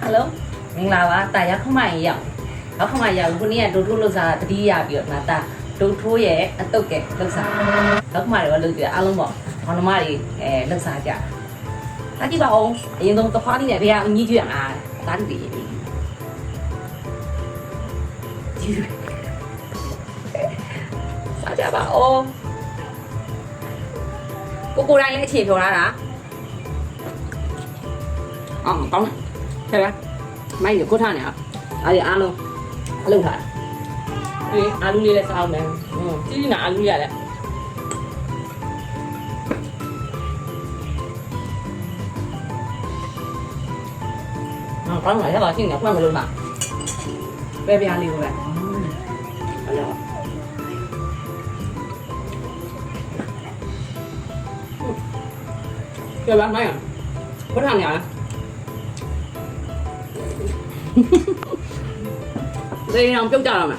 ဟယ်လိုမင်္ဂလာပါတာရောက်ခမရင်ရောက်ရောက်ခမရောက်ခုနေ့ကဒုထိုးလို့စားတတိယပြီးတော့ငါတာဒုထိုးရဲ့အတုတ်ကဲလောက်စားရောက်ခမတွေကလုပ်ကြအားလုံးပေါ့ဘောနမတွေအဲလောက်စားကြတာကြည့်ပါဦးအရင်ဆုံးသဖားလေးနဲ့ဘေးကအကြီးကျွေးအားတားတူပြီစားကြပါဦးကိုကိုတိုင်းလည်းအခြေပြောလာတာအော်ကောင်း တယ်ဟဲ့လားမိုက်ရကိုထားနေအောင်အားရအားလုံးအလုပ်ထားအေးအာလူလေးလည်းစားအောင်မယ်ဟွန်းကြီးကြီးနာအာလူရလည်းအော်ကောင်းတယ်ရပါရှင်းနေဖွင့်မ လို့လားပဲပြားလေးကိုပဲအဲ့တော့ကြပါမိုက်ရကိုထားနေအောင်လေအောင်ပြုတ်ကြတော့မှာ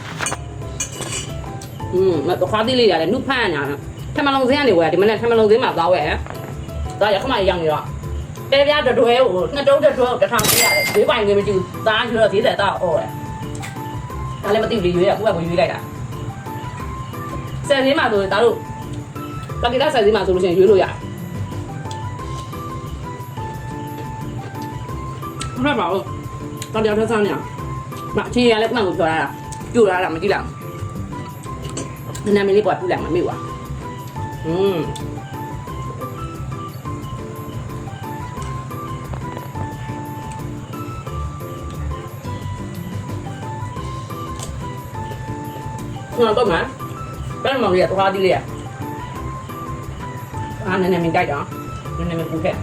อืมမတော့ခါတိလေးရတယ်နှုတ်ဖမ်းညာထမလုံးစင်းကနေဝယ်ဒီမနေ့ထမလုံးစင်းမှာသွားဝယ်ဒါရခမရရောက်နေတော့တဲပြားတတွဲကိုနှစ်တုံးတတွဲကိုတစ်ထောင်ပေးရတယ်ဈေးပိုင်ငွေမရှိဘူးသားရွှေတော့ဈေးတယ်တော့အော်တယ်ဒါလည်းမသိဘူးရွေးရခုကကိုရွေးလိုက်တာဆယ်ဈေးမှာဆိုဒါတို့ပကီတာဆယ်ဈေးမှာဆိုလို့ရှိရင်ရွေးလို့ရတယ်ဟုတ်ပါဘူး တော်တော်ထဆန်းနေအောင်မအချင်းရလည်းမှန်ကိုပြောရတာပြိုလာတာမကြည့်လားနာမည်လေးပေါ်ပြလိုက်မှာမေ့ွာอืมနော်တော့မှာဘယ်မှာလဲတော့ဒီလေအားနည်းနည်းမကြိုက်တော့နည်းနည်းမပူခဲ့အ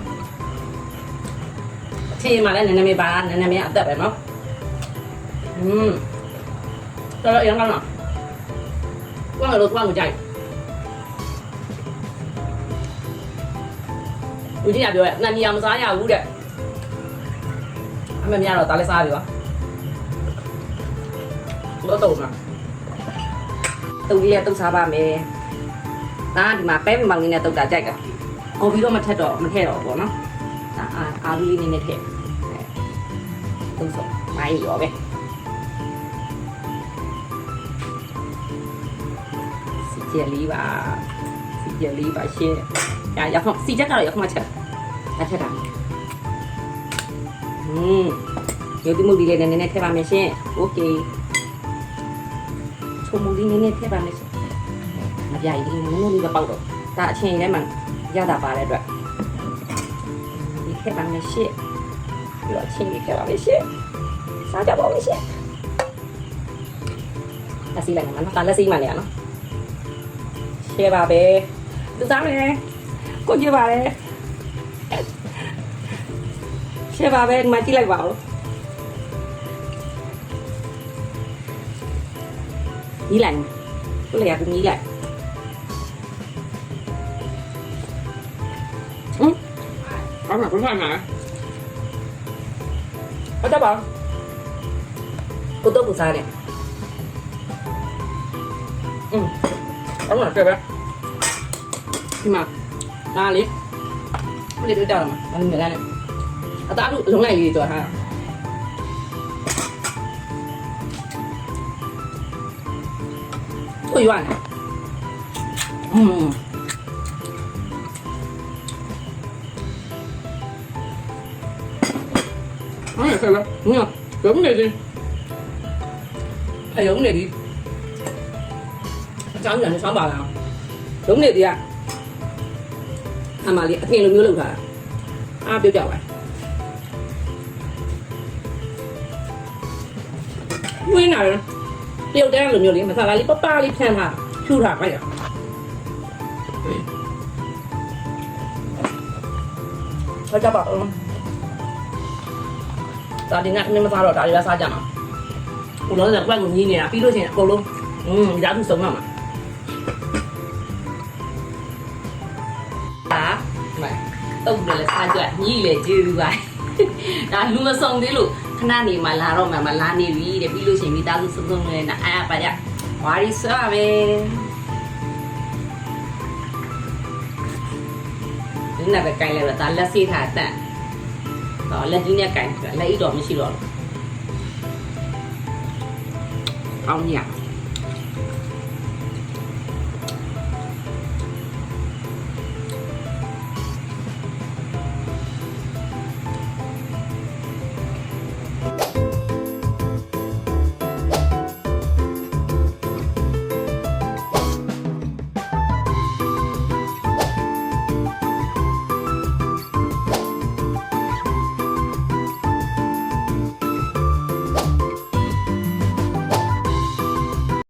ချင်မှလည်းနည်းနည်းပဲပါနည်းနည်းပဲအသက်ပဲနော်อืมတော်တော်အရင်ကလားကွာလို့ကွာလို့ကြိုက်ဦးကြီးကပြောရဲ့နန်နီယာမစားရဘူးတဲ့အမေများတော့ဒါလည်းစားပြီပါတော့တော့မှာတုတ်ကြီးရတုတ်စားပါမယ်ဒါဒီမှာပဲမောင်လေးနဲ့တုတ်တာကြိုက်တာအော်ပြီးတော့မထက်တော့မထက်တော့ဘောနော် အာအာလူလေးနည်းနည်းထည့်တုတ်စောမိုင်းရောပဲ စီကျက်လေးပါစီကျက်လေးပါရှင်းရရဖစီချက်ကတော့ရဖမချက်အထက်တာอืมရုပ်တိမှုဒီလေးနည်းနည်းထည့်ပါမယ်ရှင်โอเคချုံမှုဒီနည်းနည်းထည့်ပါမယ်ရှင်မပြိုင်ဒီနည်းနည်းလေးပဲပေါက်တော့ဒါအချင်းထဲမှာရတာပါတဲ့အတွက် ဒီထည့်ပါမယ်ရှင်ပြီးတော့အချင်းလေးထည့်ပါမယ်ရှင်စားကြပါဦးရှင်လက်စီလိုက်မှာနော်ဒါလက်စီမှလည်းရနော်ရှယ်ပါပဲသူသားမယ်ကိုကြည့်ပါလေရှယ်ပါပဲဒီမှာကြည့်လိုက်ပါဦးညီလိုက်ကိုလေရကူညီလိုက် ဘာမှမဆိုင်နိုင်အတော့ပါကိုတော့ပူစားတယ်อืมအဲ့မှာတွေ့ပဲဒီမှာဒါလေးဘယ်လိုတောက်မှာဘာလို့မလဲနဲ့အသားတို့လုံးလိုက်လေး တော့ဟာကိုရွာနေอืมအဲ့ဒါကလည်းညရုံးနေတယ်အယုံနေပြီအကြောင်းပြန်ဆောင်းပါလားလုံးနေတည်းကအမလေးအပြင်လိုမျိုးလုပ်ထားတာအားပြောကြပါဝင်းလာတယ်တယောက်တန်းလိုမျိုးလေးမဆလာလေးပပလေးဖြန်းထားဖြူထားပါရဆက်ကြပါဦး ဒါဒီနေ့မစားတော့ဒါလေးပဲစားကြမှာဘုလုံးကကွက်ကိုညီးနေတာပြီးလို့ချင်းအကုန်လုံးอืมရာသူဆုံးမှာဒါမတုတ်တယ်လေစားကြညီလေကျေးဇူးပါဒါလူမဆောင်သေးလို့ခဏနေမှလာတော့မှမလာနေပြီတဲ့ပြီးလို့ရှိရင်မိသားစုစုံစုံနဲ့နာအားပါကြဝါရီဆွာပဲဒီနေ့ပဲကြိုင်လဲတော့ဒါလက်စီထားတန် ဟောလက်ကြီးနဲ့ကင်လက်ဤတော့မရှိတော့ဘူးအောင်ည